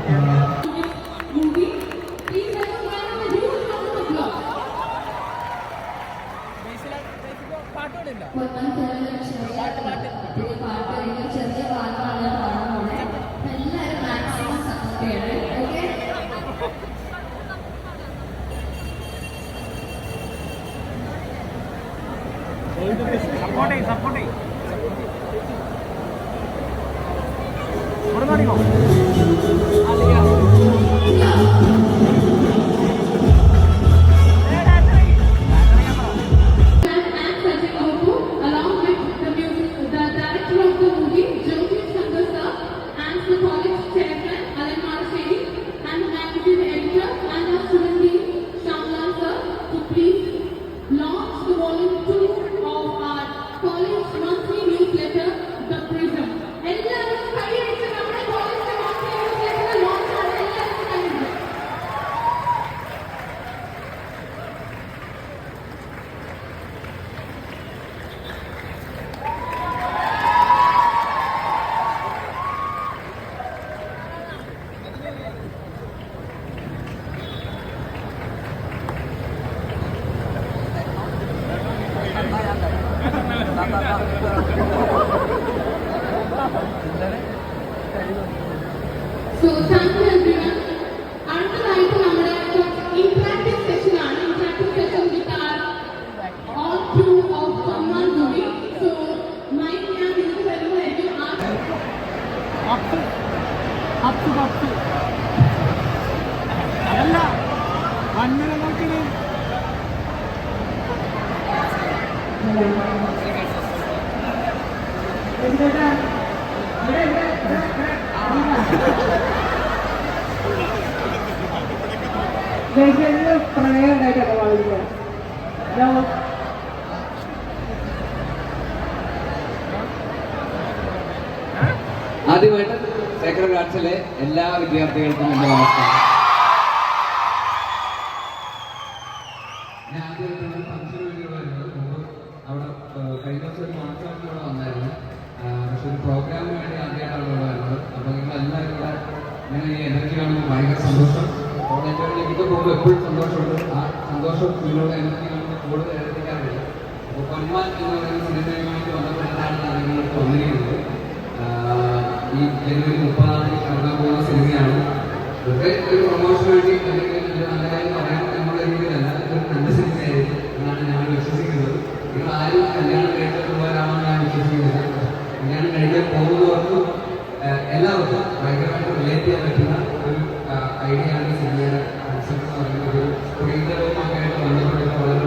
അപ്പോൾ Movie. So thank you everyone. അടുത്തതായിട്ട് നമ്മുടെ ഇന്ററാക്റ്റീവ് സെഷൻ ആണ് interactive session with all crew of Samman movie so mic ഞാൻ നിങ്ങൾക്ക് തരുന്നതായിരിക്കും. പത്ത് പത്ത് പത്ത് അതല്ല വന്നിനെ നോക്കിയത് പ്രണയം ഉണ്ടായിട്ടൊക്കെ പാടില്ല ആദ്യമായിട്ട് സേക്രഡ് ആർട്സിലെ എല്ലാ വിദ്യാർത്ഥികൾക്കും എന്റെ നമസ്കാരം. എനിക്ക് പോകുമ്പോൾ എപ്പോഴും സന്തോഷമുണ്ട്. ആ സന്തോഷം നിങ്ങളുടെ എനർജി കൂടുതൽ ഇരട്ടിക്കാറില്ല അപ്പോൾ പൊന്മാൻ എന്ന് പറയുന്ന സിനിമയുമായിട്ട് ബന്ധപ്പെട്ടിട്ടാണ് നിങ്ങൾക്ക് വന്നിരിക്കുന്നത്. ഈ ജനുവരി മുപ്പതാം തീയതി ഇറങ്ങാൻ പോകുന്ന സിനിമയാണ്. ഇതൊക്കെ ഒരു പ്രൊമോഷന് വേണ്ടി അല്ലെങ്കിൽ ഒരു നല്ല കാര്യം പറയാൻ എന്നുള്ള രീതിയിലല്ല ഇതൊരു നല്ല സിനിമയായിരിക്കും എന്നാണ് ഞാൻ വിശ്വസിക്കുന്നത്. നിങ്ങൾ ആരും കല്യാണം കഴിച്ചിട്ടുള്ളവരാണെന്ന് ഞാൻ വിശ്വസിക്കുന്നില്ല. കല്യാണം കഴിക്കാൻ പോകുന്നവർക്കും എല്ലാവർക്കും ഭയങ്കരമായിട്ട് റിലേറ്റ് ചെയ്യാൻ പറ്റുന്ന ഒരു ഐഡിയ ആണ് സിനിമയുടെ എന്ന് പറയുന്നത് ഒരു സ്ത്രീധനവുമൊക്കെ ആയിട്ട് വളരെ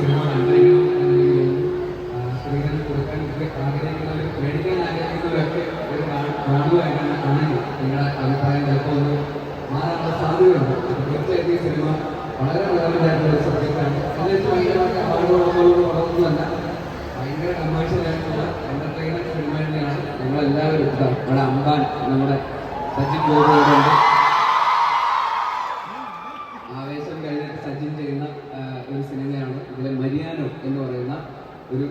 സിനിമ കൊടുക്കാൻ ആഗ്രഹിക്കുന്നവർ മേടിക്കാൻ ആഗ്രഹിക്കുന്നവരൊക്കെ ഇത് കാണ- കാണുകയാണെങ്കിൽ ആണെങ്കിൽ നിങ്ങളുടെ അഭിപ്രായം ചിലപ്പോൾ ഒന്ന് മാറാനുള്ള സാധ്യതയുണ്ട് തീർച്ചയായിട്ടും ഈ സിനിമ വളരെ ആയിട്ടുള്ള ഒരു സബ്ജക്റ്റാണ് എന്നുവെച്ച് ഭയങ്കരമായിട്ട് അവാർഡുകളൊന്നും ഉള്ളതൊന്നുമല്ല ഭയങ്കര കമേഴ്ഷ്യൽ ആയിട്ടുള്ള എന്റർടൈൻമെന്റ് സിനിമ തന്നെയാണ് നമ്മളെല്ലാവരും ഇതാ. അമ്പാൻ നമ്മുടെ സച്ചിൻ ഗോപുണ്ട് ആവേശം കഴിഞ്ഞിട്ട് സച്ചിൻ ചെയ്യുന്ന ഒരു സിനിമയാണ്. ഇതിലെ മരിയാനോ എന്ന് പറയുന്ന ഒരു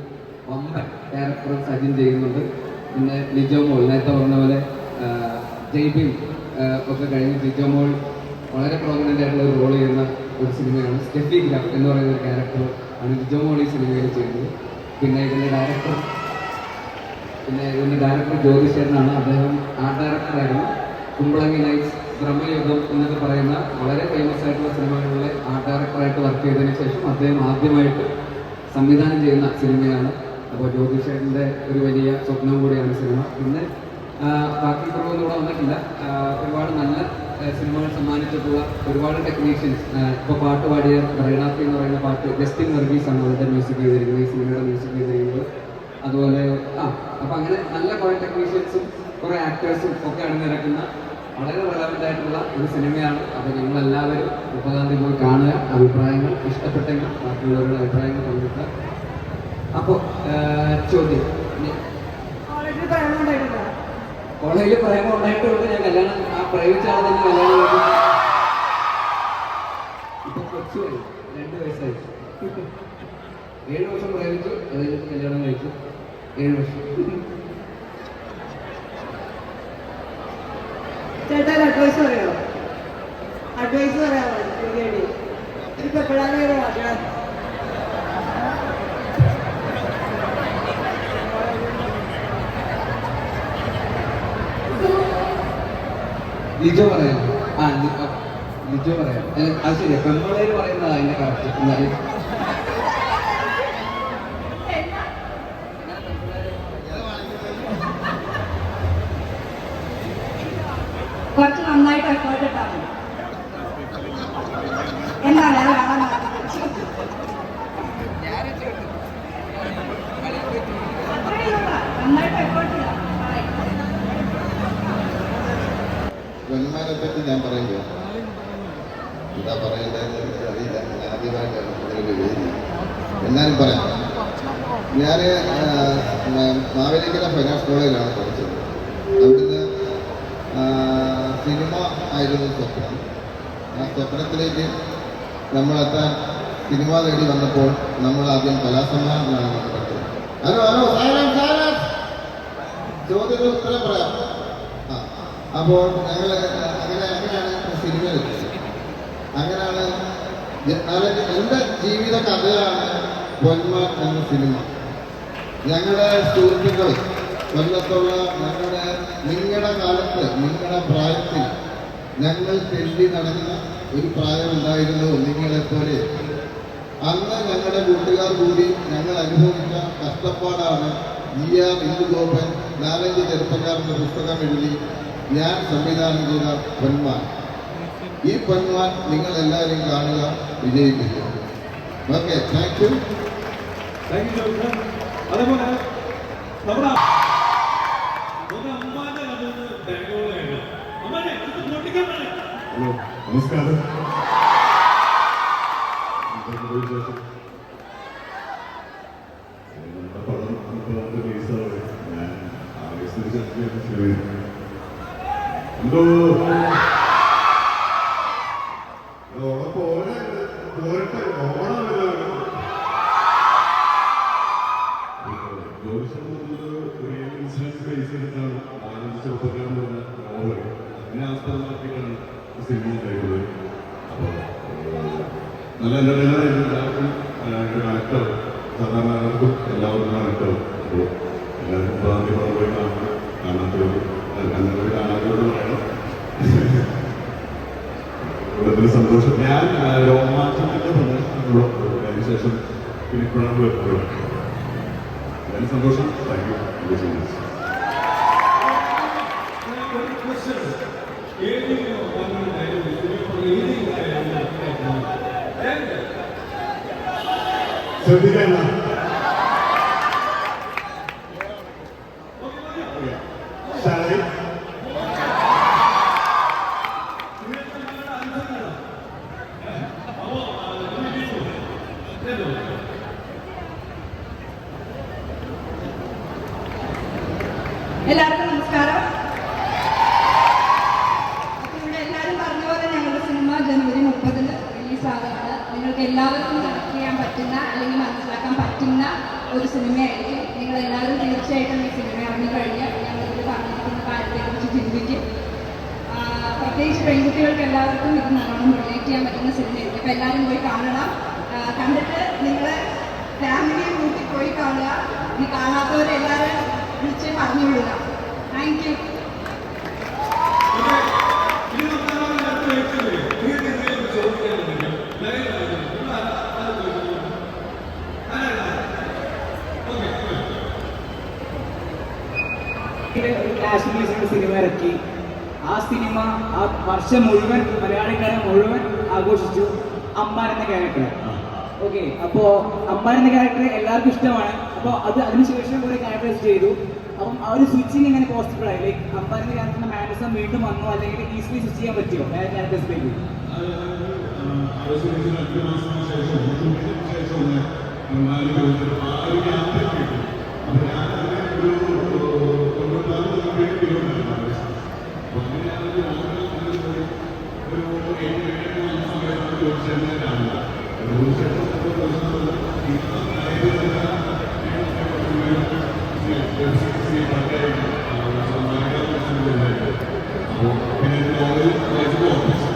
വമ്പൻ ക്യാരക്ടർ സച്ചിൻ ചെയ്യുന്നുണ്ട്. പിന്നെ ലിജോമോൾ നേരത്തെ പറഞ്ഞ പോലെ ആ, ഒക്കെ കഴിഞ്ഞ് ലിജോമോൾ വളരെ പ്രോമിനന്റ് ആയിട്ടുള്ള ഒരു റോൾ ചെയ്യുന്ന ഒരു സിനിമയാണ്. സ്റ്റെഫി ഗ്രാം എന്ന് പറയുന്ന ഒരു ക്യാരക്ടർ ആണ് ലിജോമോൾ ഈ സിനിമയിൽ ചെയ്യുന്നത്. പിന്നെ ഇതിന്റെ ഡയറക്ടർ പിന്നെ ഇതിന്റെ ഡയറക്ടർ ജ്യോതിഷ് ചേട്ടനാണ് അദ്ദേഹം ആർട്ട് ഡയറക്ടറായിരുന്നു കുമ്പളങ്ങി നൈറ്റ്സ് ബ്രഹ്മയുഗം എന്നൊക്കെ പറയുന്ന വളരെ ഫേമസ് ആയിട്ടുള്ള സിനിമകളിലെ ആർട്ട് ഡയറക്ടറായിട്ട് വർക്ക് ചെയ്തതിന് ശേഷം അദ്ദേഹം ആദ്യമായിട്ട് സംവിധാനം ചെയ്യുന്ന സിനിമയാണ്. അപ്പോൾ ജ്യോതിഷേട്ടന്റെ ഒരു വലിയ സ്വപ്നം കൂടിയാണ് സിനിമ. പിന്നെ ബാക്കി കുറവൊന്നും ഇവിടെ വന്നിട്ടില്ല. ഒരുപാട് നല്ല സിനിമകൾ സമ്മാനിച്ചിട്ടുള്ള ഒരുപാട് ടെക്നീഷ്യൻസ് ഇപ്പോൾ പാട്ട് പാടിയ റൈനാത്തി എന്ന് പറയുന്ന പാട്ട് ജസ്റ്റിൻ വർഗീസ് ആണ് അതിന്റെ മ്യൂസിക് ചെയ്തിരിക്കുന്നത് ഈ സിനിമയുടെ മ്യൂസിക് ചെയ്തിരിക്കുന്നത് അതുപോലെ ആ അപ്പം അങ്ങനെ നല്ല കുറേ ടെക്നീഷ്യൻസും കുറേ ആക്ടേഴ്സും ഒക്കെ അണിനിരക്കുന്ന വളരെ റിലവന്റ് ആയിട്ടുള്ള ഒരു സിനിമയാണ്. അപ്പോൾ നിങ്ങളെല്ലാവരും ഉപകാന്തി പോയി കാണുക. അഭിപ്രായങ്ങൾ ഇഷ്ടപ്പെട്ടെങ്കിൽ ബാക്കിയുള്ളവരുടെ അഭിപ്രായങ്ങൾ പങ്കിടുക അപ്പോൾ ചോദ്യം. കോളേജിൽ പ്രേമം ഉണ്ടായിട്ടുണ്ട്. ഞാൻ കല്യാണം ആ പ്രേമിച്ച ആളെ തന്നെ കല്യാണം ഇപ്പൊ കൊച്ചുമായി രണ്ട് വയസ്സായി. ഏഴ് വർഷം പ്രേമിച്ചു അതായത് കല്യാണം കഴിച്ചു. ഏഴ് വർഷം. ചേട്ടാ അഡ്വൈസ് പറയോ അഡ്വൈസ് പറയാമോ എനിക്ക് വേണ്ടി എനിക്ക് എപ്പോഴാണ് ലിജോ പറയാം. ആ ലിജോ പറയാം. അത് ശരി പെൺപിള്ളേര് പറയുന്നതാണ് അതിന്റെ കറക്റ്റ് എന്നാലും കുറച്ച് നന്നായിട്ട് എഫേർട്ട് ഇട്ടാൽ മതി എന്നാ വേറെ കാണാൻ നന്നായിട്ട് എഫേർട്ട് ഇടാം വെൺമാനെ പറ്റി ഞാൻ പറയുക എന്താ പറയേണ്ടതെന്ന് എന്നാലും പറയാം. ഞാൻ മാവേലിക്കര ഫൈനാൻസ് കോളേജിലാണ് പഠിച്ചത്. അവിടുന്ന് സിനിമ ആയിരുന്നു സ്വപ്നം. ആ സ്വപ്നത്തിലേക്ക് നമ്മളെത്താൻ സിനിമ തേടി വന്നപ്പോൾ നമ്മൾ ആദ്യം കലാസമ്മാനത്തിലാണ് നമ്മൾ പഠിച്ചത്. ഹലോ ചോദ്യത്തിന് ഉത്തരം പറയാം. അപ്പോൾ ഞങ്ങൾ അങ്ങനെ അങ്ങനെയാണ് എന്റെ ജീവിത കഥയാണ് പൊന്മ എന്ന സിനിമ. ഞങ്ങളുടെ സുഹൃത്തുക്കൾ കൊല്ലത്തുള്ള ഞങ്ങളുടെ നിങ്ങളുടെ കാലത്ത് നിങ്ങളുടെ പ്രായത്തിൽ ഞങ്ങൾ തെണ്ടി നടന്ന ഒരു പ്രായമുണ്ടായിരുന്നു നിങ്ങളെപ്പോലെ. അന്ന് ഞങ്ങളുടെ കൂട്ടുകാർ കൂടി ഞങ്ങൾ അനുഭവിച്ച കഷ്ടപ്പാടാണ് ഇ ആർ ഇന്ദുഗോപൻ നാലഞ്ച് ചെറുപ്പക്കാരുടെ പുസ്തകം എഴുതി ഞാൻ സംവിധാനം ചെയ്ത പൊന്മാൻ ഈ പൊന്മാൻ നിങ്ങൾ എല്ലാവരും കാണുക വിജയിപ്പിക്കുക. Okay thank you thank you അതേപോലെ നമ്മുടെ നമ്മുടെ അമ്മാന്റെ കഥ ബാംഗ്ലൂരിലാണ് അമ്മാനെ ഇത് പൊട്ടിക്കാൻ പറയ്. ഹലോ നമസ്കാരം എന്തൊക്കെയുണ്ട് വിശേഷം? ഏ, നമ്മുടെ പടം മുപ്പതാമത്തെ റിലീസാണ് ഞാൻ ആവേശത്തിന് ചെറുപ്പം സിനിമയിൽ എന്തോ ഓണം പോലെ പോരട്ടെ ഓണം വരാണ് ജോലിഷം റിയൽ ഇൻസിഡൻസ് ബേസ് ചെയ്തിട്ടാണ് നാലഞ്ച് ചെറുപ്പക്കാരൻ പറഞ്ഞ നോവൽ അതിനെ ആസ്പദമാക്കിയിട്ടാണ് ഈ സിനിമ ഉണ്ടായിരുന്നത് അപ്പോൾ ആയിരുന്നു എല്ലാവർക്കും ഒരു കണക്റ്റോ സാധാരണ എല്ലാവരും മുപ്പതാം തീയതി പടം പോയി കാണണം കാണാത്തവർ കണ്ടവർ കാണാത്തവരോട് പറയണം. വളരെ സന്തോഷം. ഞാൻ രോമാഞ്ചത്തിന്റെ പ്രദർശനമുള്ള അതിനുശേഷം പിന്നെ ഇപ്പോഴാണ് വരുന്നത് വളരെ സന്തോഷം. താങ്ക് യു സോ മച്ച് ഏതെങ്കിലും Cioè, ഇനി കാണാത്തവരെല്ലാവരും വിളിച്ച് പറഞ്ഞു വിടുക. താങ്ക് യു സിനിമ ഇറക്കി. ആ സിനിമ ആ വർഷം മുഴുവൻ മലയാളിക്കാരെ മുഴുവൻ ആഘോഷിച്ചു അമ്മാൻ എന്ന ക്യാരക്ടർ ഓക്കെ അപ്പോ അമ്മാൻ എന്ന ക്യാരക്ടർ എല്ലാവർക്കും ഇഷ്ടമാണ്. അപ്പോൾ അത് അതിനുശേഷം ഒരു ക്യാരക്ടേഴ്സ് ചെയ്തു അപ്പം ആ ഒരു സ്വിച്ചിങ് എങ്ങനെ പോസിബിൾ ആയി ലൈക് അമ്പാൻ എന്ന ക്യാരക്ടറിന്റെ മാനസം വീണ്ടും വന്നോ അല്ലെങ്കിൽ ഈസിലി സ്വിച്ച് ചെയ്യാൻ പറ്റുമോ ക്യാരക്ടേഴ്സിലേക്ക് ആവശ്യത്തിന് രണ്ട് മാസത്തിന് ശേഷം ഷൂട്ടിന് ശേഷം ഒന്ന് നാല് കിലോമീറ്റർ ആ ഒരു യാത്ര കിട്ടും അപ്പൊ ഞാൻ അതിനെ ഒരു തൊണ്ണൂറ്റാറ് തൊണ്ണൂറ്റേഴ് കിലോമീറ്റർ ആവശ്യം അപ്പൊ അങ്ങനെയാണെങ്കിൽ ഓരോ ഒരു ഒരു ഏഴ് ഏഴ് വന്ന സമയത്താണ് ജോലിച്ചേട്ടനെ കാണുക ജോലിച്ചേട്ടൻ ഒരു ദിവസം പിന്നെ നോവൽ വായിച്ചു ഓഫീസ്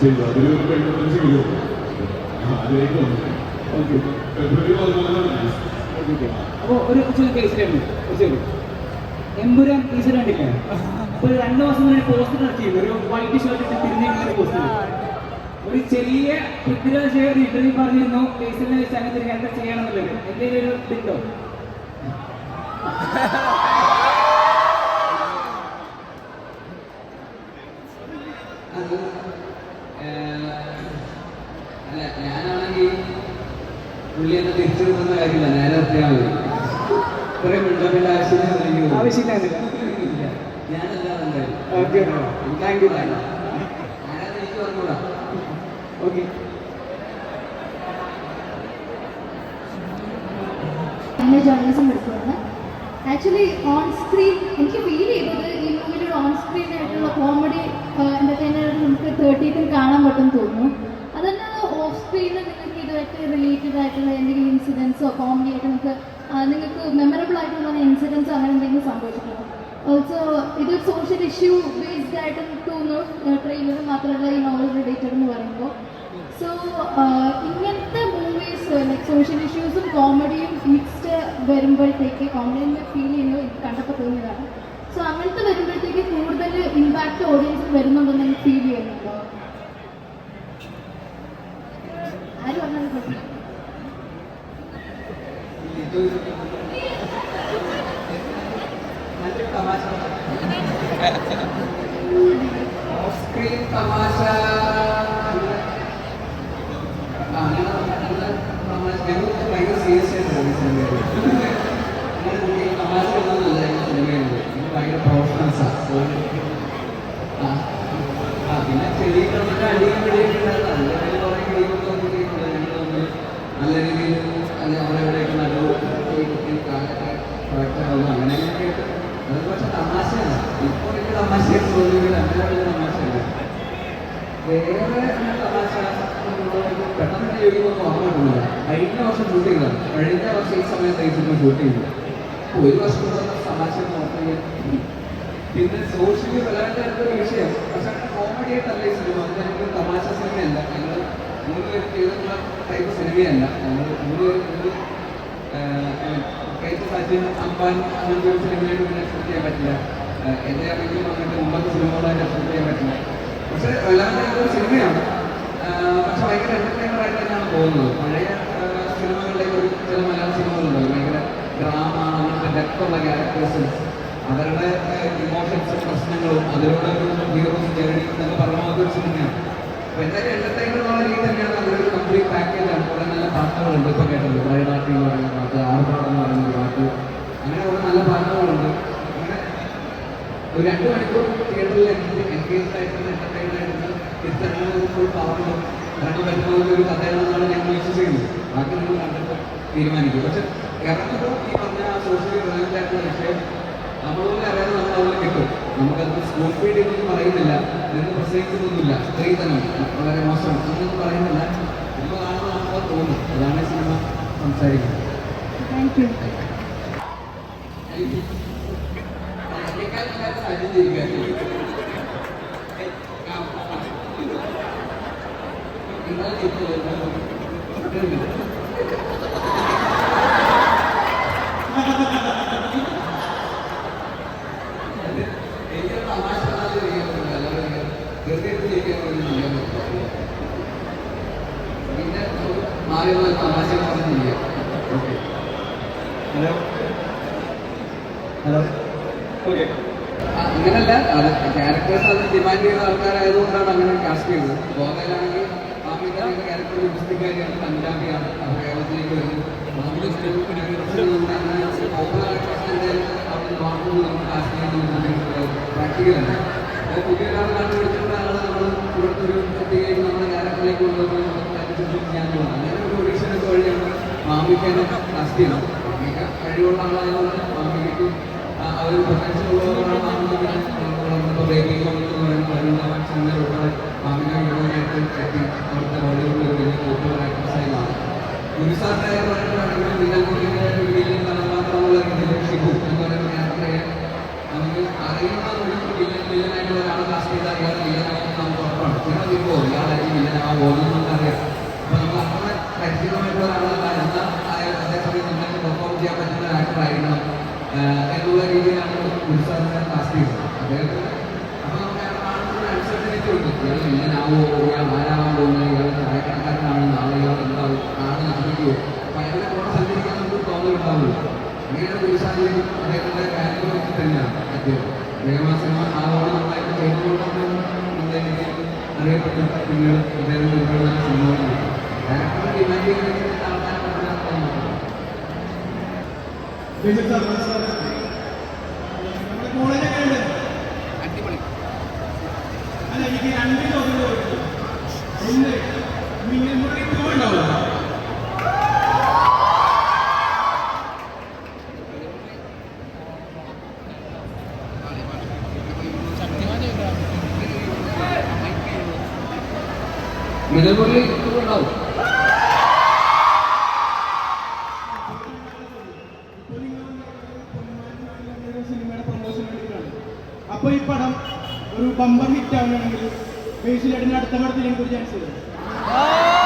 ചെയ്തു അതിലൊരു പെൺകുട്ടി ചെയ്തു അതിലേക്ക് വന്നു ഓക്കെ ഫെബ്രുവരി അപ്പോൾ ഒരു ചെറിയ എമ്പുരാൻ ടീച്ചർ കണ്ടില്ലേ ഒരു രണ്ട് മാസം മുന്നേ പോസ്റ്റർ ഇറക്കിയിരുന്നു ഒരു വൈറ്റ് ഷർട്ട് ഇട്ട് തിരിഞ്ഞ പോസ്റ്റർ ഒരു ചെറിയ പൃഥ്വിരാജ് ഒരു ഇന്റർവ്യൂ പറഞ്ഞിരുന്നു. കേസിനെ വെച്ച് അങ്ങനെ ചെയ്യണമെന്നുള്ളത്. എന്തെങ്കിലും ഒരു ഇതുണ്ടോ? അല്ല ഞാനാണെങ്കിൽ പുള്ളി എന്നെ തിരിച്ചെടുക്കുന്ന കാര്യമില്ല. നേരെ നിർത്തിയാൽ മതി കുറെ മിണ്ടപ്പിന്റെ ആവശ്യമില്ല. ആവശ്യമില്ല. Thank you thank you actually on screen എനിക്ക് ഫീൽ ചെയ്തത് ഈ മൂവിയിൽ ഓൺ സ്ക്രീൻ ആയിട്ടുള്ള കോമഡി എന്റർടൈനർ നമുക്ക് തേർട്ടീത്തിൽ കാണാൻ പറ്റും തോന്നുന്നു. അതന്നെ ഓഫ് സ്ക്രീനിൽ നിങ്ങൾക്ക് ഇതുമായിട്ട് റിലേറ്റഡ് ആയിട്ടുള്ള എന്തെങ്കിലും ഇൻസിഡൻസോ കോമഡി ആയിട്ട് നിങ്ങൾക്ക് നിങ്ങൾക്ക് മെമ്മറബിൾ ആയിട്ടുള്ള ഇൻസിഡൻസോ അങ്ങനെ എന്തെങ്കിലും സംഭവിച്ചിട്ടുണ്ടോ? ഓൾസോ ഇതൊരു സോഷ്യൽ ഇഷ്യൂ ബേസ്ഡ് ആയിട്ട് തോന്നുന്നു ട്രെയിലർ മാത്രമല്ല ഈ നോവൽ റിലേറ്റഡ് എന്ന് പറയുമ്പോൾ. സോ ഇങ്ങനത്തെ മൂവീസ് ലൈക്ക് സോഷ്യൽ ഇഷ്യൂസും കോമഡിയും മിക്സ്ഡ് വരുമ്പോഴത്തേക്ക് ഓൺലൈനിൽ ഫീൽ ചെയ്യുന്നു എനിക്ക് കണ്ടപ്പോൾ തോന്നിയതാണ്. സോ അങ്ങനത്തെ വരുമ്പോഴത്തേക്ക് കൂടുതൽ ഇമ്പാക്റ്റ് ഓഡിയൻസ് വരുന്നുണ്ടെന്ന് എനിക്ക് ഫീൽ ചെയ്യുന്നുണ്ടോ? ആര് പറഞ്ഞാലും തമാശ തമാശ ആ, അങ്ങനെ നല്ല തമാശ ഞങ്ങൾ ഭയങ്കര സീരിയസ് ആയിട്ടാണ് ഈ സിനിമയിൽ അങ്ങനെ നമുക്ക് ഈ തമാശകളൊന്നുമല്ല ഈ സിനിമയുള്ളത് ഇത് ഭയങ്കര പ്രൊഫഷണൽസാണ് ആ ആ പിന്നെ ചെടി കളിച്ചിട്ട് അടിയും പിടിയൊക്കെ ഉണ്ടായിരുന്നു അതിന്റെ കുറേ കിളികളൊക്കെ നമുക്ക് കേൾക്കുന്നുണ്ട് ഞങ്ങൾ തമ്മിൽ നല്ല രീതിയിൽ അത് അവിടെ ഇവിടെയൊക്കെ നടുവ് ആവുന്നു അങ്ങനെ കേട്ട് അതൊക്കെ പക്ഷെ തമാശയാണ് ഇപ്പോൾ എനിക്ക് തമാശയായിട്ട് തോന്നിയെങ്കിൽ അങ്ങനെ വലിയ തമാശയല്ല വേറെ അങ്ങനെ തമാശ പെട്ടെന്ന് തന്നെ ചോദിക്കുമ്പോൾ ഓർമ്മ കഴിഞ്ഞ വർഷം ഷൂട്ട് ചെയ്തതാണ് കഴിഞ്ഞ വർഷം ഈ സമയത്ത് ഈ സിനിമ ഷൂട്ട് ചെയ്തത് അപ്പോൾ ഒരു വർഷം കൂടെ സമാശം ഓർമ്മ പിന്നെ സോഷ്യലി വല്ലാണ്ടായിരുന്ന വിഷയം. പക്ഷെ അങ്ങനെ കോമഡി ആയിട്ടല്ല ഈ സിനിമ ഞങ്ങൾക്ക് തമാശ സിനിമയല്ല ഞങ്ങൾ മൂന്ന് പേര് ചെയ്തിട്ടുള്ള ടൈപ്പ് സിനിമയല്ല ഞങ്ങൾ മൂന്ന് പേര് ഒരു കയറ്റ് സാധ്യം അമ്പാൻ അങ്ങനത്തെ ഒരു സിനിമയായിട്ട് പിന്നെ എക്സ്പെക്ട് ചെയ്യാൻ പറ്റില്ല. എന്നെ ആണെങ്കിലും അങ്ങനത്തെ മുമ്പത്തെ സിനിമകളായിട്ട് എക്സ്പെക്ട് ചെയ്യാൻ പറ്റില്ല. പക്ഷെ വല്ലാതെ ഒരു സിനിമയാണ് പക്ഷെ ഭയങ്കര എന്റർടൈനർ ആയിട്ട് തന്നെയാണ് പോകുന്നത്. പഴയ സിനിമകളിലേക്ക് ഒരു ചില മലയാള സിനിമകളുണ്ടല്ലോ. ഭയങ്കര ഡ്രാമ അങ്ങനത്തെ ഡെപ്തുള്ള ക്യാരക്ടേഴ്സും അവരുടെ ഇമോഷൻസും പ്രശ്നങ്ങളും അതിലൂടെ ഒരു ഹീറോസ് ജേർണി എന്നൊക്കെ പറഞ്ഞ ഒരു സിനിമയാണ്. എന്തായാലും എന്റർടൈനർ ഉള്ള രീതി തന്നെയാണ് അതിലൊരു കംപ്ലീറ്റ് പാക്കേജാണ് കുറേ നല്ല പാട്ടുകളുണ്ട് ഇപ്പോൾ കേട്ടത്. വയനാട്ടിൽ എന്ന് പറയുന്ന പാട്ട് ആർപ്പാട് എന്ന് അങ്ങനെ കുറേ നല്ല പാട്ടുകളുണ്ട്. അങ്ങനെ ഒരു രണ്ട് മണിക്കൂർ തിയേറ്ററിൽ എൻഗേജ് ആയിട്ടുള്ള എന്റർടൈൻ ആയിട്ടുള്ള തിരിച്ചറിഞ്ഞ ഫുൾ പവറും ഇറങ്ങാൻ പറ്റുന്ന ഒരു കഥയാണെന്നാണ് ഞങ്ങൾ വിശ്വസിക്കുന്നത്. ബാക്കി നിങ്ങൾ കണ്ടിട്ട് തീരുമാനിക്കും. പക്ഷെ ഇറങ്ങുമ്പോൾ ഈ പറഞ്ഞ ആ സോഷ്യലി റിലവന്റ് ആയിട്ടുള്ള വിഷയം നമ്മളൊന്നും അറിയാതെ നമ്മൾ അതിൽ കിട്ടും. നമുക്കത് സ്കൂൾ ഫീഡ് എന്നൊന്നും പറയുന്നില്ല. നിന്ന് പ്രസംഗിക്കുന്നൊന്നുമില്ല. സ്ത്രീ തന്നെ വളരെ മോശം എന്നൊന്നും പറയുന്നില്ല. നമ്മൾ കാണുമ്പോൾ നമുക്കത് തോന്നും. അതാണ് സിനിമ സംസാരിക്കുന്നത്. താങ്ക് യു സജ്ജിച്ചിരിക്കുകയാണ്. അങ്ങനല്ല അത് ക്യാരക്ടേഴ്സ് അത് ഡിമാൻഡ് ചെയ്ത ആൾക്കാരായതുകൊണ്ടാണ് അങ്ങനെ കാസ്റ്റ് ചെയ്തത് ഗോവയിലാണെങ്കിൽ ക്യാരക്ടർ ലിപ്സ്റ്റിക്കാരിയാണ് പഞ്ചാബിയാണ്. അവർ കേരളത്തിലേക്ക് വരുന്നത് മാമിന്റെ പോപ്പുലർ കാസ്റ്റ് ചെയ്യുന്നത് പ്രാക്ടിക്കലാണ് അപ്പോൾ പുതിയ ഒരാൾ കണ്ടുപിടിച്ചിട്ട് ആളെ നമ്മൾ ഒരു നമ്മുടെ ക്യാരക്ടറിലേക്ക് കൊണ്ടുവന്ന് നമുക്ക് അനുസരിച്ച് ചെയ്യാനുള്ളതാണ് അങ്ങനെ ഒരു ഓഡീഷനൊക്കെ വഴിയാണ് മാമിക്ക് തന്നെ കാസ്റ്റ് ചെയ്യുന്നത് മാമിക്ക് കഴിവുള്ള ആളായതുകൊണ്ട് മാമിക്ക് ഉള്ളവരാണ് മാമിക്ക് പിന്നെ റേറ്റിംഗ് പറയുന്ന വരുന്ന മനുഷ്യന്റെ ഉൾപ്പെടെ മാമിനെ ഹീറോയിനായിട്ട് എത്തി അവിടുത്തെ ഒരു വലിയ പോപ്പുലർ ആക്ട്രസായി മാറി. ഗുരുസാറിന്റെ പറയുകയാണെങ്കിൽ വില്ലൻ കുട്ടിയുടെ ഒരു വില്ലൻ കഥാപാത്രം എന്നുള്ള ഷിബു എന്ന് പറയുന്ന ക്യാരക്ടറെ നമുക്ക് അറിയുന്ന ഒരു വില്ലൻ വില്ലനായിട്ടുള്ള ഒരാളെ കാസ്റ്റ് ചെയ്താൽ ഇയാൾ വില്ലനാണെന്ന് നമുക്ക് ഉറപ്പാണ്. സിനിമ തീരുമ്പോൾ ഇയാളായിരിക്കും വില്ലനാവാൻ പോകുന്നത് നമുക്കറിയാം. പെർഫോം ചെയ്യാൻ പറ്റുന്ന ഒരു ആക്ടർ എന്നുള്ള രീതിയിലാണ് ഗുരുസാറിനെ കാസ്റ്റ് ചെയ്തത്. അപ്പോൾ നമുക്ക് കാണുന്ന അൺസർട്ടനിറ്റി ഉണ്ട് ഇയാൾ വില്ലനാവോ ഇയാൾ ആരാവാൻ പോകുന്നത് ഇയാൾ ചായക്കടക്കാരനാണ് നാളെ ഇയാൾ എന്താവും നാളെ കൂടെ സഞ്ചരിക്കാൻ നമുക്ക് തോന്നലുണ്ടാവുള്ളൂ അങ്ങനെയാണ് ഗുരുസാറിനും അദ്ദേഹത്തിന്റെ കാര്യങ്ങൾ തന്നെയാണ് അദ്ദേഹം ദേവമാസിനിമ ആളോട് നന്നായിട്ട് ചെയ്തുകൊണ്ടാണ് രീതിയിൽ അറിയപ്പെട്ടു പിന്നീട് അദ്ദേഹം ഒരുപാട് നല്ല സിനിമകൾ ഡയറക്ടർ ഡിമാൻഡ് ചെയ്യുന്ന ആൾക്കാരെ മനസ്സിലാക്കാൻ എനിക്ക് രണ്ട് ചോദ്യം ചോദിച്ചു ഒന്ന് മിന്നൽ മുറി ടൂ ഉണ്ടാവും. പൊന്മാൻ സിനിമയുടെ പ്രൊമോഷൻ വേണ്ടിയിട്ടാണ്. അപ്പോൾ ഈ പടം ഒരു ബമ്പർ ഹിറ്റ് ആവുകയാണെങ്കിൽ ബേസിലായിട്ട് അടുത്ത പടത്തിൽ എനിക്കൊരു ചാൻസ് തരും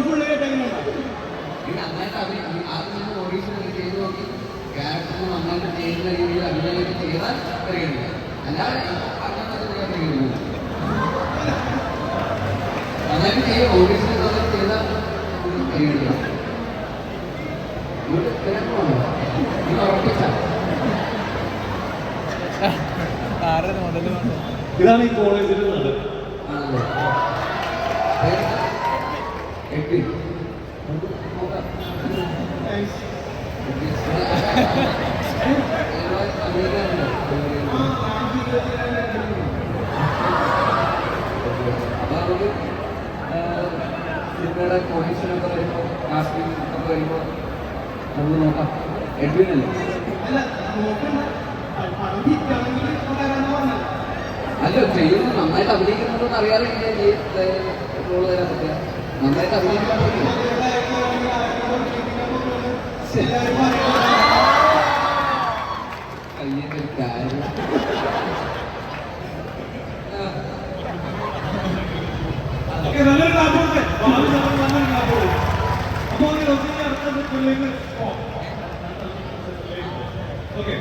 ഫുള്ള് ഓഡീഷൻ ചെയ്ത് നോക്കി. ചെയ്യുന്ന രീതിയിൽ അഭിനയം ചെയ്താൽ അല്ലാതെ അങ്ങനെ ചെയ്യാൻ പരിഗണിക്കില്ല നന്നായിട്ട് ചെയ്യും ഓഡീഷൻ നന്നായിട്ട് ചെയ്താൽ ഇത് പരിഗണിക്കാം ഇങ്ങോട്ട് തിരക്കണോ ഇത് ഉറപ്പിച്ചാൽ ഇതാണ് ഈ കോളേജിൽ നട ആണല്ലോ പേര് എട്ട് നമുക്ക് നോക്കാം സിനിമയുടെ കോഡീഷനൊക്കെ വരുമ്പോൾ ഒക്കെ വരുമ്പോൾ നമുക്ക് നോക്കാം. എഡ്വിൻ അല്ലേ അല്ല ചെയ്യുന്നു. നന്നായിട്ട് അഭിനയിക്കുന്നുണ്ടെന്ന് അറിയാതെ ഈ റോൾ തരാൻ പറ്റില്ല. നന്നായിട്ട് അഭിനയിക്കാൻ പറ്റില്ല. ഒരു കാര്യം. നല്ലൊരു കൊടുത്തു അപ്പോൾ ഓക്കെ